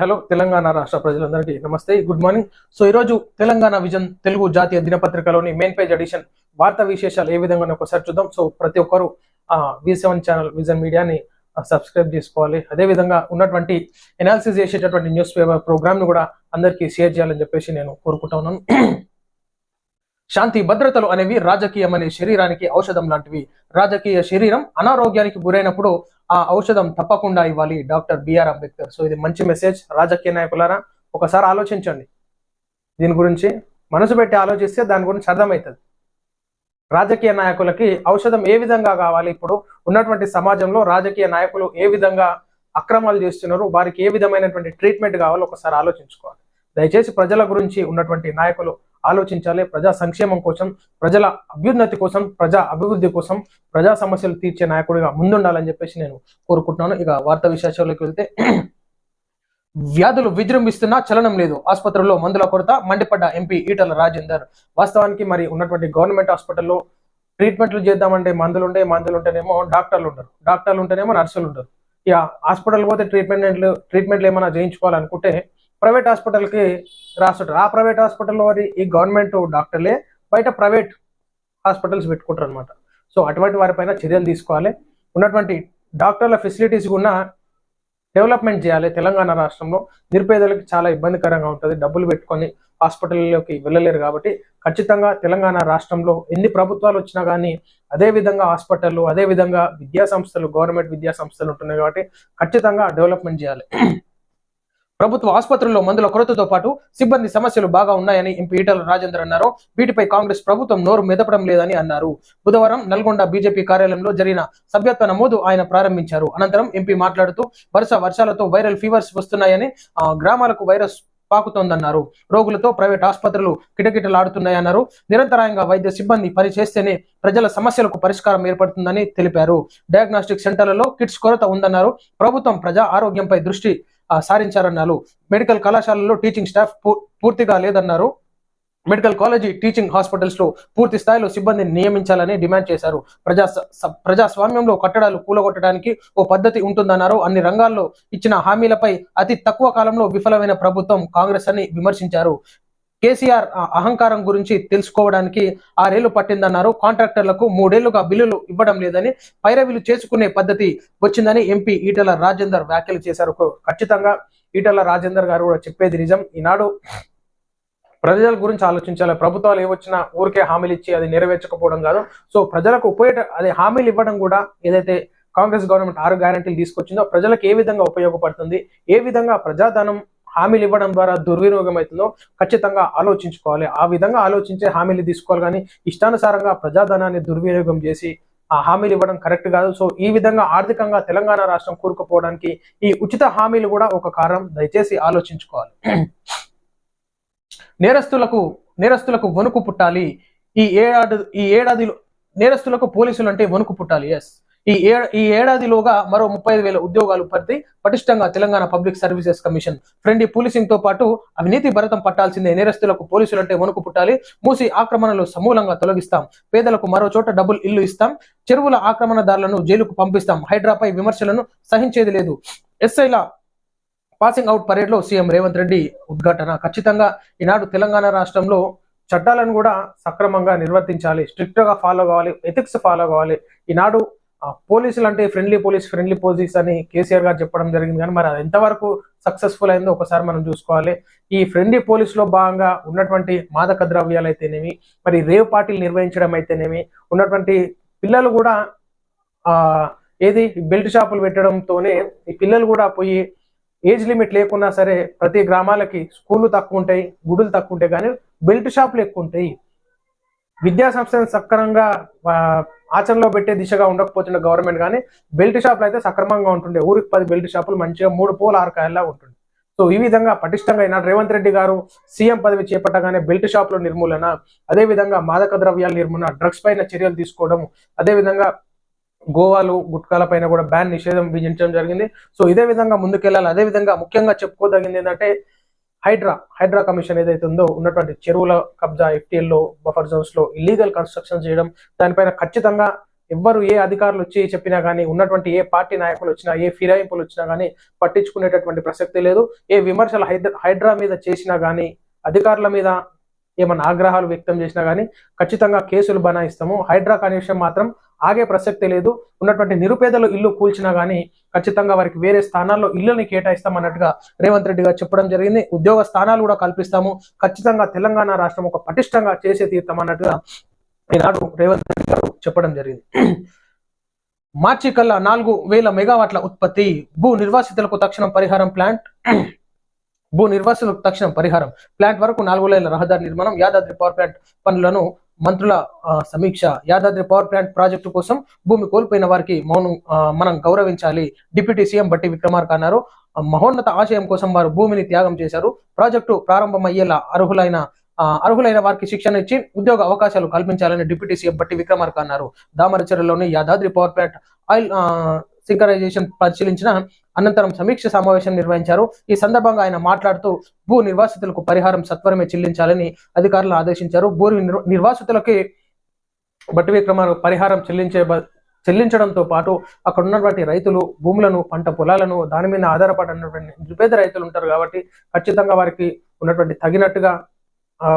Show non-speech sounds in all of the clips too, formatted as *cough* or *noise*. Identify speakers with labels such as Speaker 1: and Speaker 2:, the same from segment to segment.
Speaker 1: Hello Telangana రాష్ట్ర ప్రజలందరికీ నమస్తే గుడ్ మార్నింగ్. సో ఈరోజు తెలంగాణ విజన్ తెలుగు జాతీయ దినపత్రికలోని మెయిన్ పేజ్ ఎడిషన్ వార్తా విశేషాలు ఏ విధంగా ఒకసారి చూద్దాం. సో ప్రతి ఒక్కరు వి సెవెన్ ఛానల్ విజన్ మీడియాని సబ్స్క్రైబ్ చేసుకోవాలి. అదే విధంగా ఉన్నటువంటి ఎనాలిసిస్ చేసేటటువంటి న్యూస్ పేపర్ ప్రోగ్రామ్ను కూడా అందరికీ షేర్ చేయాలని చెప్పేసి నేను కోరుకుంటా ఉన్నాను. *clears throat* శాంతి భద్రతలు అనేవి రాజకీయం అనే శరీరానికి ఔషధం లాంటివి. రాజకీయ శరీరం అనారోగ్యానికి గురైనప్పుడు ఆ ఔషధం తప్పకుండా ఇవ్వాలి డాక్టర్ బిఆర్ అంబేద్కర్. సో ఇది మంచి మెసేజ్ రాజకీయ నాయకులారా ఒకసారి ఆలోచించండి. దీని గురించి మనసు పెట్టి ఆలోచిస్తే దాని గురించి అర్థమవుతుంది. రాజకీయ నాయకులకి ఔషధం ఏ విధంగా కావాలి? ఇప్పుడు ఉన్నటువంటి సమాజంలో రాజకీయ నాయకులు ఏ విధంగా అక్రమాలు చేస్తున్నారు? వారికి ఏ విధమైనటువంటి ట్రీట్మెంట్ కావాలో? ఒకసారి ఆలోచించుకోవాలి. దయచేసి ప్రజల గురించి ఉన్నటువంటి నాయకులు ఆలోచించాలి. ప్రజా సంక్షేమం కోసం ప్రజల అభ్యున్నతి కోసం ప్రజా అభివృద్ధి కోసం ప్రజా సమస్యలు తీర్చే నాయకుడిగా ముందుండాలని చెప్పేసి నేను కోరుకుంటున్నాను. ఇక వార్తా విశేషాల్లోకి వెళ్తే *clears throat* వ్యాధులు విజృంభిస్తున్నా చలనం లేదు. ఆసుపత్రుల్లో మందుల కొరత మండిపడ్డ ఎంపీ ఈటల రాజేందర్. వాస్తవానికి మరి ఉన్నటువంటి గవర్నమెంట్ హాస్పిటల్లో ట్రీట్మెంట్లు చేద్దామంటే మందులు ఉండే మందులు ఉంటేనేమో డాక్టర్లు ఉండరు డాక్టర్లు ఉంటేనేమో నర్సులు ఉండరు ఇక హాస్పిటల్ పోతే ట్రీట్మెంట్లు ట్రీట్మెంట్లు ఏమైనా చేయించుకోవాలనుకుంటే ప్రైవేట్ హాస్పిటల్కి రాస్తుంటారు. ఆ ప్రైవేట్ హాస్పిటల్లో వారి ఈ గవర్నమెంట్ డాక్టర్లే బయట ప్రైవేట్ హాస్పిటల్స్ పెట్టుకుంటారు అనమాట సో అటువంటి వారిపైన చర్యలు తీసుకోవాలి. ఉన్నటువంటి డాక్టర్ల ఫెసిలిటీస్ కూడా డెవలప్మెంట్ చేయాలి. తెలంగాణ రాష్ట్రంలో నిరుపేదలకు చాలా ఇబ్బందికరంగా ఉంటుంది. డబ్బులు పెట్టుకొని హాస్పిటల్లోకి వెళ్ళలేరు కాబట్టి ఖచ్చితంగా తెలంగాణ రాష్ట్రంలో ఎన్ని ప్రభుత్వాలు వచ్చినా కానీ అదే విధంగా హాస్పిటల్ అదే విధంగా విద్యా సంస్థలు గవర్నమెంట్ విద్యా సంస్థలు ఉంటున్నాయి కాబట్టి ఖచ్చితంగా డెవలప్మెంట్ చేయాలి. ప్రభుత్వ ఆసుపత్రుల్లో మందుల కొరతతో పాటు సిబ్బంది సమస్యలు బాగా ఉన్నాయని ఎంపీ ఈటల రాజేందర్ అన్నారు. వీటిపై కాంగ్రెస్ ప్రభుత్వం నోరు మెదపడం లేదని అన్నారు. బుధవారం నల్గొండ బీజేపీ కార్యాలయంలో జరిగిన సభ్యత్వ నమోదు ఆయన ప్రారంభించారు. అనంతరం ఎంపీ మాట్లాడుతూ వరుస వర్షాలతో వైరల్ ఫీవర్స్ వస్తున్నాయని ఆ, గ్రామాలకు వైరస్ పాకుతోందన్నారు. రోగులతో ప్రైవేట్ ఆసుపత్రులు కిటకిటలాడుతున్నాయన్నారు. నిరంతరాయంగా వైద్య సిబ్బంది పనిచేస్తేనే ప్రజల సమస్యలకు పరిష్కారం ఏర్పడుతుందని తెలిపారు. డయాగ్నోస్టిక్ సెంటర్లలో కిట్స్ కొరత ఉందన్నారు. ప్రభుత్వం ప్రజా ఆరోగ్యంపై దృష్టి సారించారన్నారు. మెడికల్ కళాశాలలో టీచింగ్ స్టాఫ్ పూర్తిగా లేదన్నారు. మెడికల్ కాలేజీ టీచింగ్ హాస్పిటల్స్లో పూర్తి స్థాయిలో సిబ్బందిని నియమించాలని డిమాండ్ చేశారు. ప్రజా ప్రజాస్వామ్యంలో కట్టడాలు కూలగొట్టడానికి ఓ పద్ధతి ఉంటుందన్నారు. అన్ని రంగాల్లో ఇచ్చిన హామీలపై అతి తక్కువ కాలంలో విఫలమైన ప్రభుత్వం కాంగ్రెస్ అని విమర్శించారు. కేసీఆర్ ఆ అహంకారం గురించి తెలుసుకోవడానికి ఆరేళ్ళు పట్టిందన్నారు. కాంట్రాక్టర్లకు మూడేళ్ళుగా బిల్లులు ఇవ్వడం లేదని పైరవీలు చేసుకునే పద్ధతి వచ్చిందని ఎంపీ ఈటల రాజేందర్ వ్యాఖ్యలు చేశారు. ఖచ్చితంగా ఈటల రాజేందర్ గారు కూడా చెప్పేది నిజం. ఈనాడు ప్రజల గురించి ఆలోచించాలి. ప్రభుత్వాలు ఏవొచ్చినా ఊరికే హామీలు ఇచ్చి అది నెరవేర్చకపోవడం కాదు. సో ప్రజలకు ఉపయోగ అదే హామీలు ఇవ్వడం కూడా ఏదైతే కాంగ్రెస్ గవర్నమెంట్ ఆరు గ్యారంటీలు తీసుకొచ్చిందో ప్రజలకు ఏ విధంగా ఉపయోగపడుతుంది? ఏ విధంగా ప్రజాధనం హామీలు ఇవ్వడం ద్వారా దుర్వినియోగం అవుతుందో ఖచ్చితంగా ఆలోచించుకోవాలి. ఆ విధంగా ఆలోచించే హామీలు తీసుకోవాలి కానీ ఇష్టానుసారంగా ప్రజాధనాన్ని దుర్వినియోగం చేసి ఆ హామీలు ఇవ్వడం కరెక్ట్ కాదు. సో ఈ విధంగా ఆర్థికంగా తెలంగాణ రాష్ట్రం కూరుకుపోవడానికి ఈ ఉచిత హామీలు కూడా ఒక కారణం. దయచేసి ఆలోచించుకోవాలి. నేరస్తులకు నేరస్తులకు వణుకు పుట్టాలి. ఈ ఏడాది ఈ ఏడాదిలో నేరస్తులకు పోలీసులు అంటే వణుకు పుట్టాలి. ఎస్ ఈ ఏ ఈ ఏడాదిలోగా మరో ముప్పై ఐదు వేల ఉద్యోగాలు భర్తీ పటిష్టంగా Telangana public services commission. Friend పోలీసింగ్తో పాటు అవినీతి భరతం పట్టాల్సిందే నేరస్తులకు పోలీసులు అంటే వణుకు పుట్టాలి మూసి ఆక్రమణలు సమూలంగా తొలగిస్తాం పేదలకు మరో చోట డబ్బులు ఇల్లు ఇస్తాం చెరువుల ఆక్రమణదారులను జైలుకు పంపిస్తాం హైడ్రాపై విమర్శలను సహించేది లేదు. ఎస్ఐల పాసింగ్ అవుట్ పరేడ్లో సీఎం రేవంత్ రెడ్డి ఉద్ఘాటన. ఖచ్చితంగా ఈనాడు తెలంగాణ రాష్ట్రంలో చట్టాలను కూడా సక్రమంగా నిర్వర్తించాలి స్ట్రిక్ట్గా ఫాలో కావాలి ఎథిక్స్ ఫాలో కావాలి. ఈనాడు పోలీసులు అంటే ఫ్రెండ్లీ పోలీస్ ఫ్రెండ్లీ పోలీస్ అని కేసీఆర్ గారు చెప్పడం జరిగింది. కానీ మరి అది ఎంతవరకు సక్సెస్ఫుల్ అయిందో ఒకసారి మనం చూసుకోవాలి. ఈ ఫ్రెండ్లీ పోలీస్లో భాగంగా ఉన్నటువంటి మాదక ద్రవ్యాలు అయితేనేమి మరి రేవ్ పార్టీలు నిర్వహించడం అయితేనేమి ఉన్నటువంటి పిల్లలు కూడా ఏది బెల్ట్ షాపులు పెట్టడంతోనే ఈ పిల్లలు కూడా పోయి ఏజ్ లిమిట్ లేకున్నా సరే ప్రతి గ్రామాలకి స్కూళ్ళు తక్కువ ఉంటాయి గుడులు తక్కువ ఉంటాయి కానీ బెల్ట్ షాపులు ఎక్కువ ఉంటాయి. విద్యా సంస్థను సక్రమంగా ఆచరణలో పెట్టే దిశగా ఉండకపోతుండే గవర్నమెంట్ కానీ బెల్ట్ షాపులు అయితే సక్రమంగా ఉంటుండే. ఊరికి పది బెల్ట్ షాపులు మంచిగా మూడు పూల ఆరకాయల్లా ఉంటుండే. సో ఈ విధంగా పటిష్టంగా అయినా రేవంత్ రెడ్డి గారు సీఎం పదవి చేపట్టగానే బెల్ట్ షాపుల నిర్మూలన అదే విధంగా మాదక ద్రవ్యాల నిర్మూలన డ్రగ్స్ పైన చర్యలు తీసుకోవడం అదే విధంగా గోవాలు గుట్కాల పైన కూడా బ్యాన్ నిషేధం విధించడం జరిగింది. సో ఇదే విధంగా ముందుకెళ్ళాలి. అదే విధంగా ముఖ్యంగా చెప్పుకోదగింది ఏంటంటే హైడ్రా హైడ్రా కమిషన్ ఏదైతే ఉందో ఉన్నటువంటి చెరువుల కబ్జా ఎఫ్టీఎల్లో లో బఫర్ జోన్స్లో ఇల్లీగల్ కన్స్ట్రక్షన్ చేయడం దానిపైన ఖచ్చితంగా ఎవ్వరు ఏ అధికారులు వచ్చి చెప్పినా కానీ ఉన్నటువంటి ఏ పార్టీ నాయకులు వచ్చినా ఏ ఫిరాయింపులు వచ్చినా కానీ పట్టించుకునేటటువంటి ప్రసక్తి లేదు. ఏ విమర్శలు హైదరా హైడ్రా మీద చేసినా కానీ అధికారుల మీద ఏమైనా ఆగ్రహాలు వ్యక్తం చేసినా కానీ ఖచ్చితంగా కేసులు బనాయిస్తాము. హైడ్రా కనీసం మాత్రం ఆగే ప్రసక్తి లేదు. ఉన్నటువంటి నిరుపేదలు ఇల్లు కూల్చినా కానీ ఖచ్చితంగా వారికి వేరే స్థానాల్లో ఇల్లుని కేటాయిస్తాం అన్నట్టుగా రేవంత్ రెడ్డి గారు చెప్పడం జరిగింది. ఉద్యోగ స్థానాలు కూడా కల్పిస్తాము. ఖచ్చితంగా తెలంగాణ రాష్ట్రం ఒక పటిష్టంగా చేసే తీర్థం అన్నట్టుగా ఈనాడు రేవంత్ రెడ్డి గారు చెప్పడం జరిగింది. మార్చి కల్లా నాలుగు వేల మెగావాట్ల ఉత్పత్తి భూ నిర్వాసితులకు తక్షణం పరిహారం ప్లాంట్ భూ నిర్వాసులకు తక్షణం పరిహారం. ప్లాంట్ వరకు నాలుగు లైన్ల రహదారి నిర్మాణం యాదాద్రి పవర్ ప్లాంట్ పనులను మంత్రుల సమీక్ష. యాదాద్రి పవర్ ప్లాంట్ ప్రాజెక్టు కోసం భూమి కోల్పోయిన వారికి మౌనం మనం గౌరవించాలి. డిప్యూటీ సీఎం బట్టి విక్రమార్క అన్నారు. మహోన్నత ఆశయం కోసం వారు భూమిని త్యాగం చేశారు. ప్రాజెక్టు ప్రారంభమయ్యేలా అర్హులైన అర్హులైన వారికి శిక్షణ ఇచ్చి ఉద్యోగ అవకాశాలు కల్పించాలని డిప్యూటీ సీఎం బట్టి విక్రమార్క అన్నారు. దామరచర్యలోని Yadadri power plant oil synchronization పరిశీలించిన అనంతరం సమీక్ష సమావేశం నిర్వహించారు. ఈ సందర్భంగా ఆయన మాట్లాడుతూ భూ నిర్వాసితులకు పరిహారం సత్వరమే చెల్లించాలని అధికారులు ఆదేశించారు. భూ నిర్వాసితులకి బట్టి విక్రమాలు పరిహారం చెల్లించే చెల్లించడంతో పాటు అక్కడ ఉన్నటువంటి రైతులు భూములను పంట పొలాలను దాని మీద ఆధారపడినటువంటి నిరుపేద రైతులు ఉంటారు కాబట్టి ఖచ్చితంగా వారికి ఉన్నటువంటి తగినట్టుగా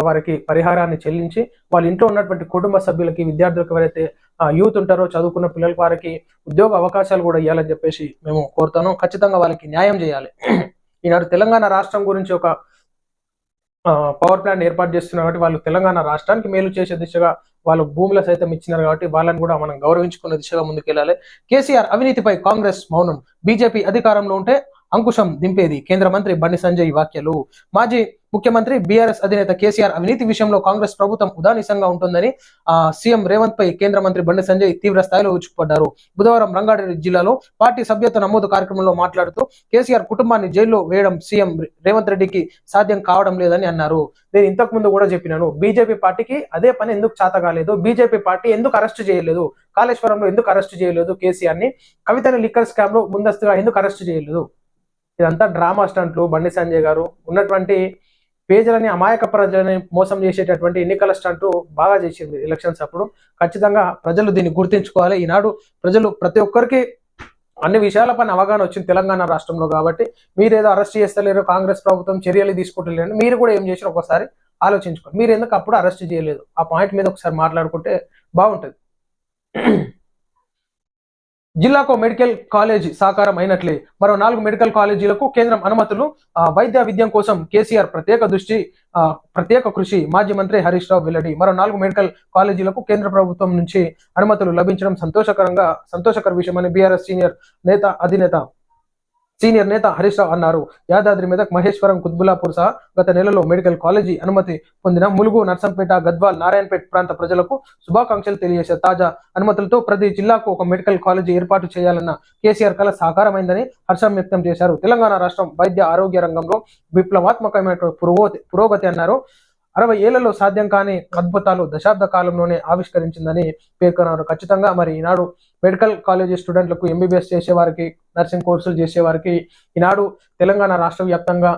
Speaker 1: వారికి పరిహారాన్ని చెల్లించి వాళ్ళ ఇంట్లో ఉన్నటువంటి కుటుంబ సభ్యులకి విద్యార్థులకు ఎవరైతే యూత్ ఉంటారో చదువుకున్న పిల్లలకి వారికి ఉద్యోగ అవకాశాలు కూడా ఇవ్వాలని చెప్పేసి మేము కోరుతాను. ఖచ్చితంగా వాళ్ళకి న్యాయం చేయాలి. *clears throat* ఈనాడు తెలంగాణ రాష్ట్రం గురించి ఒక పవర్ ప్లాంట్ ఏర్పాటు చేస్తున్నారు కాబట్టి వాళ్ళు తెలంగాణ రాష్ట్రానికి మేలు చేసే దిశగా వాళ్ళు భూముల సైతం ఇచ్చినారు కాబట్టి వాళ్ళని కూడా మనం గౌరవించుకునే దిశగా ముందుకెళ్ళాలి. కేసీఆర్ అవినీతిపై కాంగ్రెస్ మౌనం. బీజేపీ అధికారంలో ఉంటే అంకుశం దింపేది కేంద్ర మంత్రి బండి సంజయ్ వ్యాఖ్యలు. మాజీ ముఖ్యమంత్రి బీఆర్ఎస్ అధినేత కేసీఆర్ అవినీతి విషయంలో కాంగ్రెస్ ప్రభుత్వం ఉదానిసంగా ఉంటుందని సీఎం రేవంత్ పై కేంద్ర మంత్రి బండి సంజయ్ తీవ్ర స్థాయిలో ఉచ్చుకుపడ్డారు బుధవారం రంగారెడ్డి జిల్లాలో పార్టీ సభ్యత్వ నమోదు కార్యక్రమంలో మాట్లాడుతూ కేసీఆర్ కుటుంబాన్ని జైల్లో వేయడం సీఎం రేవంత్ రెడ్డికి సాధ్యం కావడం లేదని అన్నారు. నేను ఇంతకు ముందు కూడా చెప్పినాను బీజేపీ పార్టీకి అదే పని ఎందుకు చేత కాలేదు బీజేపీ పార్టీ ఎందుకు అరెస్ట్ చేయలేదు కాళేశ్వరంలో ఎందుకు అరెస్ట్ చేయలేదు కేసీఆర్ని కవితని లిక్కర్ స్కామ్లో ముందస్తుగా ఎందుకు అరెస్ట్ చేయలేదు? ఇదంతా డ్రామా స్టంట్లు. బండి సంజయ్ గారు ఉన్నటువంటి పేజీలని అమాయక ప్రజలని మోసం చేసేటటువంటి ఎన్నికల స్టంట్ బాగా చేసింది ఎలక్షన్స్ అప్పుడు. ఖచ్చితంగా ప్రజలు దీన్ని గుర్తించుకోవాలి. ఈనాడు ప్రజలు ప్రతి ఒక్కరికి అన్ని విషయాలపైన అవగాహన వచ్చింది తెలంగాణ రాష్ట్రంలో కాబట్టి. మీరేదో అరెస్ట్ చేస్తలేరు కాంగ్రెస్ ప్రభుత్వం చర్యలు తీసుకుంటలేరు. మీరు కూడా ఏం చేసారు ఒకసారి ఆలోచించుకోండి. మీరు ఎందుకు అప్పుడు అరెస్ట్ చేయలేదు? ఆ పాయింట్ మీద ఒకసారి మాట్లాడుకుంటే బాగుంటుంది. జిల్లాకు మెడికల్ కాలేజ్ సాకారం అయినట్లే. మరో నాలుగు మెడికల్ కాలేజీలకు కేంద్రం అనుమతులు. వైద్య విద్యం కోసం కేసీఆర్ ప్రత్యేక దృష్టి ఆ, ప్రత్యేక కృషి మాజీ మంత్రి హరీష్ రావు వెల్లడి. మరో నాలుగు మెడికల్ కాలేజీలకు కేంద్ర ప్రభుత్వం నుంచి అనుమతులు లభించడం సంతోషకరంగా సంతోషకర విషయమని బీఆర్ఎస్ సీనియర్ నేత అధినేత సీనియర్ నేత హరీష్ రావు అన్నారు. యాదాద్రి మెదక్ మహేశ్వరం కుత్బులాపూర్ సహా గత నెలలో మెడికల్ కాలేజీ అనుమతి పొందిన ములుగు నర్సంపేట గద్వాల్ నారాయణపేట ప్రాంత ప్రజలకు శుభాకాంక్షలు తెలియజేశారు. తాజా అనుమతులతో ప్రతి జిల్లాకు ఒక మెడికల్ కాలేజీ ఏర్పాటు చేయాలన్న కేసీఆర్ కల సాకారమైందని హర్షం వ్యక్తం చేశారు. తెలంగాణ రాష్ట్రం వైద్య ఆరోగ్య రంగంలో విప్లవాత్మకమైన పురోగతి పురోగతి అన్నారు. అరవై ఏళ్ళలో సాధ్యం కాని అద్భుతాలు దశాబ్ద కాలంలోనే ఆవిష్కరించిందని పేర్కొన్నారు. ఖచ్చితంగా మరి ఈనాడు మెడికల్ కాలేజీ స్టూడెంట్లకు ఎంబీబీఎస్ చేసేవారికి నర్సింగ్ కోర్సులు చేసేవారికి ఈనాడు తెలంగాణ రాష్ట్ర వ్యాప్తంగా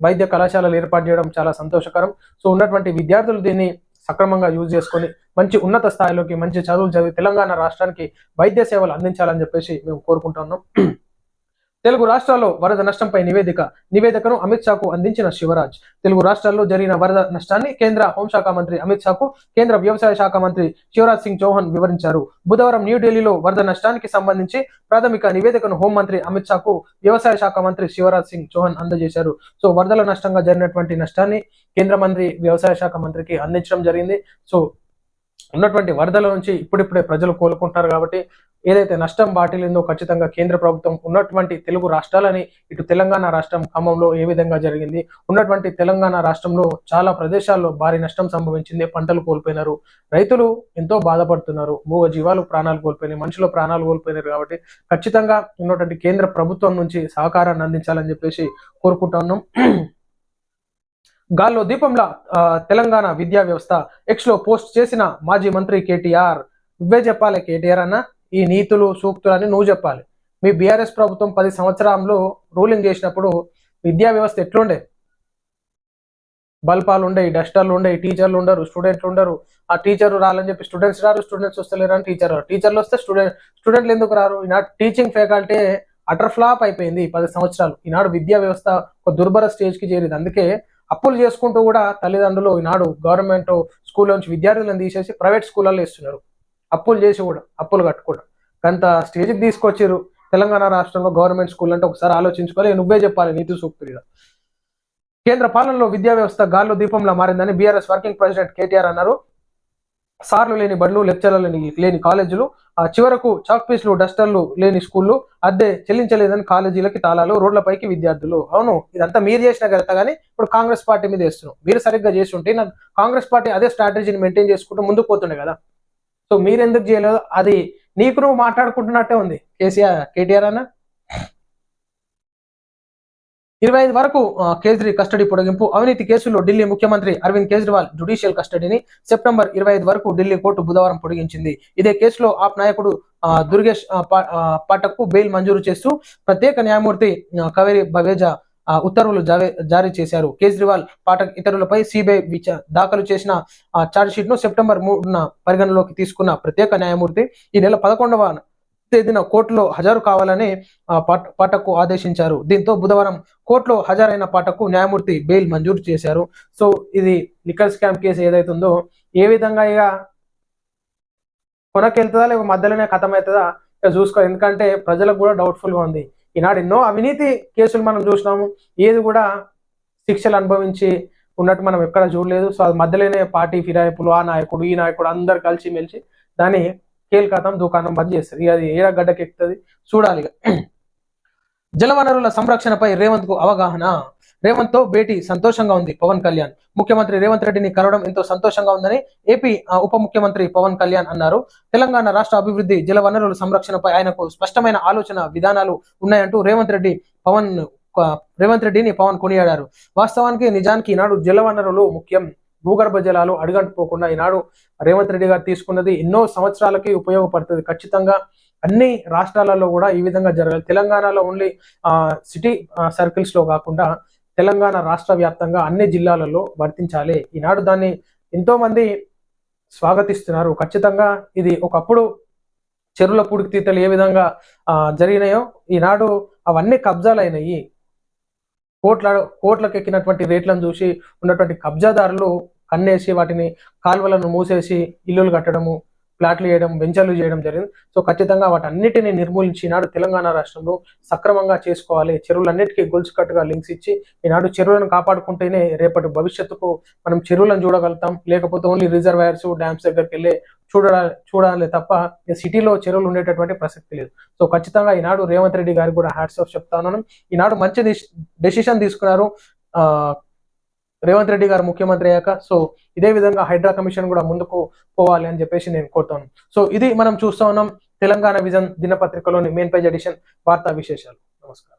Speaker 1: వైద్య కళాశాలలు ఏర్పాటు చేయడం చాలా సంతోషకరం. సో ఉన్నటువంటి విద్యార్థులు దీన్ని సక్రమంగా యూజ్ చేసుకొని మంచి ఉన్నత స్థాయిలోకి మంచి చదువులు చదివి తెలంగాణ రాష్ట్రానికి వైద్య సేవలు అందించాలని చెప్పేసి మేము కోరుకుంటున్నాం. తెలుగు రాష్ట్రాల్లో వరద నష్టంపై నివేదిక. నివేదికను అమిత్ షాకు అందించిన శివరాజ్. తెలుగు రాష్ట్రాల్లో జరిగిన వరద నష్టాన్ని కేంద్ర హోంశాఖ మంత్రి అమిత్ షాకు కేంద్ర వ్యవసాయ శాఖ మంత్రి శివరాజ్ సింగ్ చౌహాన్ వివరించారు. బుధవారం న్యూఢిల్లీలో వరద నష్టానికి సంబంధించి ప్రాథమిక నివేదికను హోంమంత్రి అమిత్ షాకు వ్యవసాయ శాఖ మంత్రి శివరాజ్ సింగ్ చౌహాన్ అందజేశారు. సో వరదల నష్టంగా జరిగినటువంటి నష్టాన్ని కేంద్ర మంత్రి వ్యవసాయ శాఖ మంత్రికి అందించడం జరిగింది. సో ఉన్నటువంటి వరదల నుంచి ఇప్పుడిప్పుడే ప్రజలు కోలుకుంటారు కాబట్టి ఏదైతే నష్టం వాటిల్లిందో ఖచ్చితంగా కేంద్ర ప్రభుత్వం ఉన్నటువంటి తెలుగు రాష్ట్రాలని ఇటు తెలంగాణ రాష్ట్రం ఖమ్మంలో ఏ విధంగా జరిగింది ఉన్నటువంటి తెలంగాణ రాష్ట్రంలో చాలా ప్రదేశాల్లో భారీ నష్టం సంభవించింది పంటలు కోల్పోయినారు. రైతులు ఎంతో బాధపడుతున్నారు. మూగ జీవాలు ప్రాణాలు కోల్పోయినాయి మనుషుల ప్రాణాలు కోల్పోయినారు కాబట్టి ఖచ్చితంగా ఉన్నటువంటి కేంద్ర ప్రభుత్వం నుంచి సహకారాన్ని అందించాలని చెప్పేసి కోరుకుంటున్నాం గాల్లో దీపంలా తెలంగాణ విద్యా వ్యవస్థ ఎక్స్లో పోస్ట్ చేసిన మాజీ మంత్రి కేటీఆర్ నువ్వే చెప్పాలి కేటీఆర్ అన్న ఈ నీతులు సూక్తులు అని నువ్వు చెప్పాలి. మీ బీఆర్ఎస్ ప్రభుత్వం పది సంవత్సరాల్లో రూలింగ్ చేసినప్పుడు విద్యా వ్యవస్థ ఎట్లుండే? బల్పాలు ఉండయి డస్టర్లు ఉండయి టీచర్లు ఉండరు స్టూడెంట్లు ఉండరు. ఆ టీచర్ రాలని చెప్పి స్టూడెంట్స్ రారు స్టూడెంట్స్ వస్తలేరు అని టీచర్ రారు. టీచర్లు వస్తే స్టూడెంట్ స్టూడెంట్లు ఎందుకు రారు? ఈనాడు టీచింగ్ ఫ్యాకల్టీ అటర్ ఫ్లాప్ అయిపోయింది ఈ పది సంవత్సరాలు. ఈనాడు విద్యా వ్యవస్థ ఒక దుర్భర స్టేజ్కి చేరింది. అందుకే అప్పులు చేసుకుంటూ కూడా తల్లిదండ్రులు ఈనాడు గవర్నమెంట్ స్కూల్ నుంచి విద్యార్థులను తీసేసి ప్రైవేట్ స్కూళ్ళల్లో ఇస్తున్నారు అప్పులు చేసి కూడా అప్పులు కట్టుకోవడం కొంత స్టేజ్కి తీసుకొచ్చారు తెలంగాణ రాష్ట్రంలో గవర్నమెంట్ స్కూల్ అంటే ఒకసారి ఆలోచించుకోవాలి నువ్వే చెప్పాలి నీతి సూక్తులుగా కేంద్ర పాలనలో విద్యా వ్యవస్థ గాల్లో దీపంలా మారిందని బీఆర్ఎస్ వర్కింగ్ ప్రెసిడెంట్ కేటీఆర్ అన్నారు. సార్లు లేని బడులు లెక్చర్లు లేని కాలేజీలు ఆ చివరకు చాక్ పీస్లు డస్టర్లు లేని స్కూళ్ళు అద్దె చెల్లించలేదని కాలేజీలకి తాళాలు రోడ్లపైకి విద్యార్థులు. అవును ఇదంతా మీరు చేసిన గత కానీ ఇప్పుడు కాంగ్రెస్ పార్టీ మీద వేస్తున్నాం మీరు సరిగ్గా చేసి ఉంటే నాకు కాంగ్రెస్ పార్టీ అదే స్ట్రాటజీని మెయింటైన్ చేసుకుంటూ ముందుకు పోతుండే కదా. సో మీరు ఎందుకు చేయలేదు? అది నీకు నువ్వు మాట్లాడుకుంటున్నట్టే ఉంది. కేసీఆర్ కేటీఆర్ అన్న. ఇరవై ఐదు వరకు కేజ్రీ కస్టడీ పొడిగింపు. అవినీతి కేసులో ఢిల్లీ ముఖ్యమంత్రి అరవింద్ కేజ్రీవాల్ జుడిషియల్ కస్టడీని సెప్టెంబర్ ఇరవై ఐదు వరకు ఢిల్లీ కోర్టు బుధవారం పొడిగించింది. ఇదే కేసులో ఆప్ నాయకుడు దుర్గేష్ ఆ, పా- పాఠక్కు బెయిల్ మంజూరు చేస్తూ ప్రత్యేక న్యాయమూర్తి కవేరి బవేజా ఉత్తర్వులు జారీ చేశారు. కేజ్రీవాల్ పాఠక్ ఇతరులపై సిబిఐ దాఖలు చేసిన ఛార్జ్ షీట్ను సెప్టెంబర్ మూడున పరిగణలోకి తీసుకున్న ప్రత్యేక న్యాయమూర్తి ఈ నెల పదకొండవ తేదీన కోర్టులో హాజరు కావాలని పాఠక్కు ఆదేశించారు. దీంతో బుధవారం కోర్టులో హాజరైన పాఠకు న్యాయమూర్తి బెయిల్ మంజూరు చేశారు. సో ఇది లిక్కర్ స్కామ్ కేసు ఏదైతుందో ఏ విధంగా ఇక కొనకెళ్తుందా లేక మధ్యలోనే ఖతం అవుతుందా ఇక చూసుకో ఎందుకంటే ప్రజలకు కూడా డౌట్ఫుల్గా ఉంది. ఈనాడు ఎన్నో అవినీతి కేసులు మనం చూసినాము. ఏది కూడా శిక్షలు అనుభవించి ఉన్నట్టు మనం ఎక్కడ చూడలేదు. సో అది మధ్యలోనే పార్టీ ఫిరాయింపులు ఆ నాయకుడు ఈ నాయకుడు అందరు కలిసి మెలిసి దాన్ని కేల్కతం దుకాణం బంద్ చేస్తారు. ఇక అది ఏడ గడ్డకి చూడాలి ఇక. *clears throat* జలవనరుల సంరక్షణపై రేవంత్కు అవగాహన? రేవంత్తో భేటీ సంతోషంగా ఉంది పవన్ కళ్యాణ్. ముఖ్యమంత్రి రేవంత్ రెడ్డిని కలవడం ఎంతో సంతోషంగా ఉందని ఏపీ ఉప ముఖ్యమంత్రి పవన్ కళ్యాణ్ అన్నారు. తెలంగాణ రాష్ట్ర అభివృద్ధి జల వనరుల సంరక్షణపై ఆయనకు స్పష్టమైన ఆలోచన విధానాలు ఉన్నాయంటూ రేవంత్ రెడ్డి పవన్ రేవంత్ రెడ్డిని పవన్ కొనియాడారు. వాస్తవానికి నిజానికి ఈనాడు జల వనరులు ముఖ్యం. భూగర్భ జలాలు అడుగంటుపోకుండా ఈనాడు రేవంత్ రెడ్డి గారు తీసుకున్నది ఎన్నో సంవత్సరాలకి ఉపయోగపడుతుంది. ఖచ్చితంగా అన్ని రాష్ట్రాలలో కూడా ఈ విధంగా జరగాలి. తెలంగాణలో ఓన్లీ సిటీ సర్కిల్స్లో కాకుండా తెలంగాణ రాష్ట్ర వ్యాప్తంగా అన్ని జిల్లాలలో వర్తించాలి. ఈనాడు దాన్ని ఎంతో మంది స్వాగతిస్తున్నారు. ఖచ్చితంగా ఇది ఒకప్పుడు చెరువుల పూడికితీతలు ఏ విధంగా జరిగినాయో ఈనాడు అవన్నీ కబ్జాలు అయినాయి కోట్ల కోట్లకు ఎక్కినటువంటి రేట్లను చూసి ఉన్నటువంటి కబ్జాదారులు కన్నేసి వాటిని కాలువలను మూసేసి ఇల్లులు కట్టడము ప్లాట్లు చేయడం వెంచర్లు చేయడం జరిగింది. సో ఖచ్చితంగా వాటన్నిటిని నిర్మూలించి ఈనాడు తెలంగాణ రాష్ట్రంలో సక్రమంగా చేసుకోవాలి. చెరువులన్నిటికీ గొలుసు కట్టుగా లింక్స్ ఇచ్చి ఈనాడు చెరువులను కాపాడుకుంటేనే రేపటి భవిష్యత్తుకు మనం చెరువులను చూడగలుగుతాం. లేకపోతే ఓన్లీ రిజర్వాయర్స్ డ్యామ్స్ దగ్గరికి వెళ్ళి చూడాలి చూడాలి తప్ప ఈ సిటీలో చెరువులు ఉండేటటువంటి ప్రసక్తి లేదు. సో ఖచ్చితంగా ఈనాడు రేవంత్ రెడ్డి గారికి కూడా హ్యాట్స్ ఆఫ్ చెప్తా ఉన్నాను. ఈనాడు మంచి డెసిషన్ తీసుకున్నారు రేవంత్ రెడ్డి గారు ముఖ్యమంత్రి అయ్యాక సో ఇదే విధంగా హైడ్రా కమిషన్ కూడా ముందుకు పోవాలి అని చెప్పేసి నేను కోరుతాను సో ఇది మనం చూస్తా ఉన్నాం తెలంగాణ విజన్ దినపత్రికలోని మెయిన్ పేజ్ ఎడిషన్ వార్తా విశేషాలు. నమస్కారం.